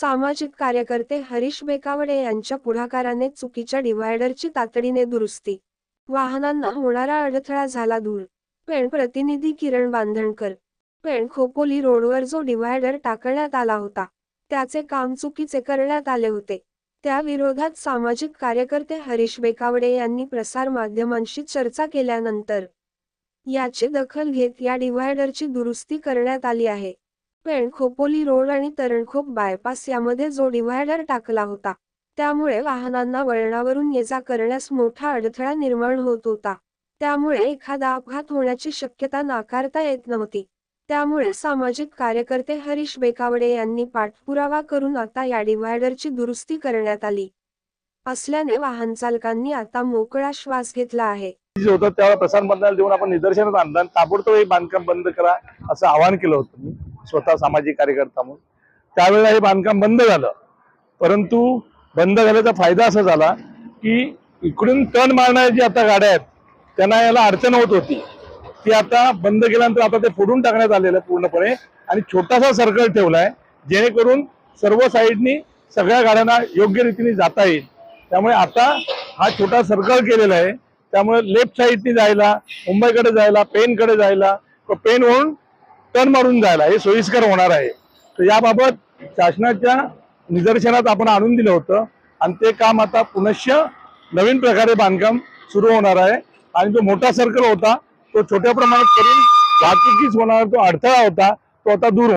सामाजिक कार्यकर्ते हरीश बेकावडे यांच्या पुढाकाराने चुकीच्या डिव्हायडरची तातडीने दुरुस्ती. वाहनांना होणारा अडथळा झाला दूर पेण प्रतिनिधी किरण बांधणकर. पेण खोपोली रोडवर जो डिव्हायडर टाकण्यात आला होता त्याचे काम चुकीचे करण्यात आले होते. त्या विरोधात सामाजिक कार्यकर्ते हरीश बेकावडे यांनी प्रसार माध्यमांशी चर्चा केल्यानंतर याची दखल घेत या डिव्हायडरची दुरुस्ती करण्यात आली आहे. पेण खोपोली रोड आणि तरणखोप बायपास यामध्ये जो डिव्हायडर टाकला होता. त्यामुळे वाहनांना वळणावरून ये जा करण्यास मोठा अडथळा निर्माण होत होता. त्यामुळे एखादा अपघात होण्याची शक्यता नाकारता येत नव्हती. त्यामुळे सामाजिक कार्यकर्ते हरीश बेकावडे यांनी पाठपुरावा करून आता या डिव्हायडरची दुरुस्ती करण्यात आली. असल्याने वाहन चालकांनी आता मोकळा श्वास घेतला आहे. जे होतं त्यावेळेला प्रसार देऊन आपण निदर्शनात आणलं ताबडतोब हे बांधकाम बंद करा असं आवाहन केलं होतं मी. स्वतः सामाजिक कार्यकर्ता म्हणून. त्यावेळेला हे बांधकाम बंद झालं. परंतु बंद झाल्याचा फायदा असा झाला की इकडून टर्न मारणाऱ्या जी आता गाड्या आहेत त्यांना याला अडचण होत होती. ती आता बंद केल्यानंतर आता ते फोडून टाकण्यात आलेलं पूर्णपणे आणि छोटासा सर्कल ठेवलाय जेणेकरून सर्व साईडनी सगळ्या गाड्यांना योग्य रीतीने जाता येईल. त्यामुळे आता हा छोटा सर्कल केलेला आहे. त्यामुळे लेफ्ट साईडनी जायला मुंबईकडे जायला पेनकडे जायला पेन होऊन टर्न मारून जायला हे सोयीस्कर होणार आहे. तर याबाबत शासनाच्या निदर्शनात आपण आणून दिलं होतं. आणि ते काम आता पुनश्च नवीन प्रकारे बांधकाम सुरू होणार आहे. आणि जो मोठा सर्कल होता तो छोट्या प्रमाणात करून वाहतुकीच होणारा तो अडथळा होता तो आता दूर